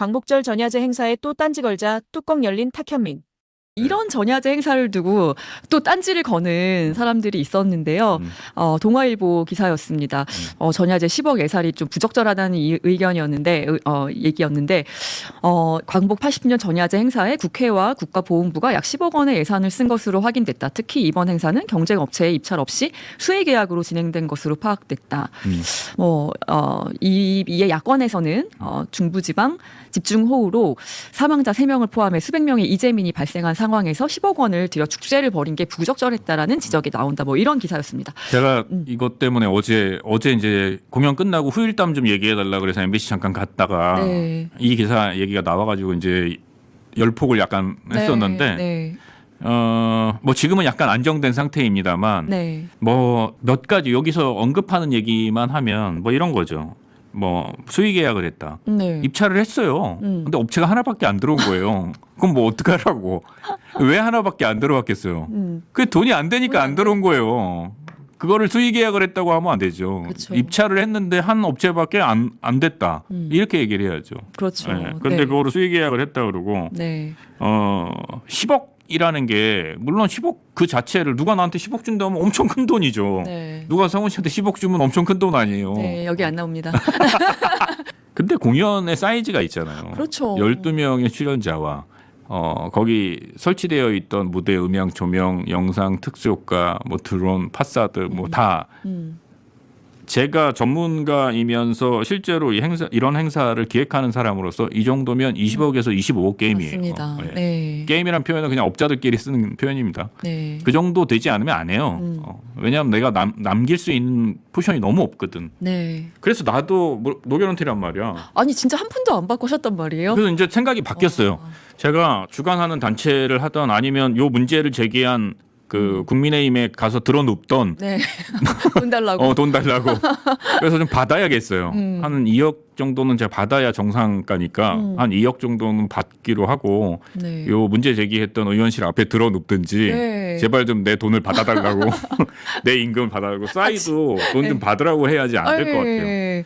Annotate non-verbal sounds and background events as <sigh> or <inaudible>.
광복절 전야제 행사에 또 딴지 걸자 뚜껑 열린 탁현민. 이런 전야제 행사를 두고 또 딴지를 거는 사람들이 있었는데요. 음. 어, 동아일보 기사였습니다. 어, 전야제 10억 예산이 좀 부적절하다는 이 의견이었는데, 의- 어, 얘기였는데, 어, 광복 80년 전야제 행사에 국회와 국가보훈부가 약 10억 원의 예산을 쓴 것으로 확인됐다. 특히 이번 행사는 경쟁업체의 입찰 없이 수의 계약으로 진행된 것으로 파악됐다. 음. 뭐, 어, 이, 이에 야권에서는 어, 중부지방 집중호우로 사망자 3명을 포함해 수백 명의 이재민이 발생한 상황에서 10억 원을 들여 축제를 벌인 게 부적절했다라는 지적이 나온다. 뭐 이런 기사였습니다. 제가 음. 이것 때문에 어제 어제 이제 공연 끝나고 후일담 좀 얘기해 달라 그래서 MBC 잠깐 갔다가 네. 이 기사 얘기가 나와가지고 이제 열폭을 약간 했었는데 네. 어 뭐 지금은 약간 안정된 상태입니다만 네. 뭐 몇 가지 여기서 언급하는 얘기만 하면 뭐 이런 거죠. 뭐 수의 계약을 했다. 네. 입찰을 했어요. 음. 근데 업체가 하나밖에 안 들어온 거예요. 그럼 뭐 어떡하라고? 왜 하나밖에 안 들어왔겠어요? 음. 그 돈이 안 되니까 안 들어온 거예요. 그거를 수의 계약을 했다고 하면 안 되죠. 그쵸. 입찰을 했는데 한 업체밖에 안, 안 됐다. 음. 이렇게 얘기를 해야죠. 그렇죠. 예. 근데 네. 그거를 수의 계약을 했다 그러고 네. 어 10억 이라는 게 물론 10억 그 자체를 누가 나한테 10억 준다면 엄청 큰 돈이죠. 네. 누가 성훈 씨한테 10억 주면 엄청 큰 돈 아니에요. 네, 여기 안 나옵니다. <laughs> 근데 공연의 사이즈가 있잖아요. 그렇죠. 12명의 출연자와 어, 거기 설치되어 있던 무대 음향 조명, 영상 특수 효과, 뭐 드론, 파사드 뭐다 음. 제가 전문가이면서 실제로 이 행사 이런 행사를 기획하는 사람으로서 이 정도면 20억에서 25억 게임이에요. 맞습니다. 예. 네. 게임이란 표현은 그냥 업자들끼리 쓰는 표현입니다. 네. 그 정도 되지 않으면 안 해요. 음. 어, 왜냐하면 내가 남, 남길 수 있는 포션이 너무 없거든. 네. 그래서 나도 뭐, 노결런티란 말이야. 아니 진짜 한 푼도 안 바꾸셨단 말이에요? 그래서 이제 생각이 바뀌었어요. 어. 제가 주관하는 단체를 하던 아니면 요 문제를 제기한 그 음. 국민의힘에 가서 들어눕던 네. <laughs> 돈 달라고. 어, 돈 달라고. 그래서 좀 받아야겠어요. 음. 한 2억 정도는 제가 받아야 정상가니까 음. 한 2억 정도는 받기로 하고 네. 요 문제 제기했던 의원실 앞에 들어눕든지 네. 제발 좀 내 돈을 받아달라고 <laughs> 내 임금을 받아달라고 싸이도 돈 좀 받으라고 해야지 안 될 것 같아요. 예.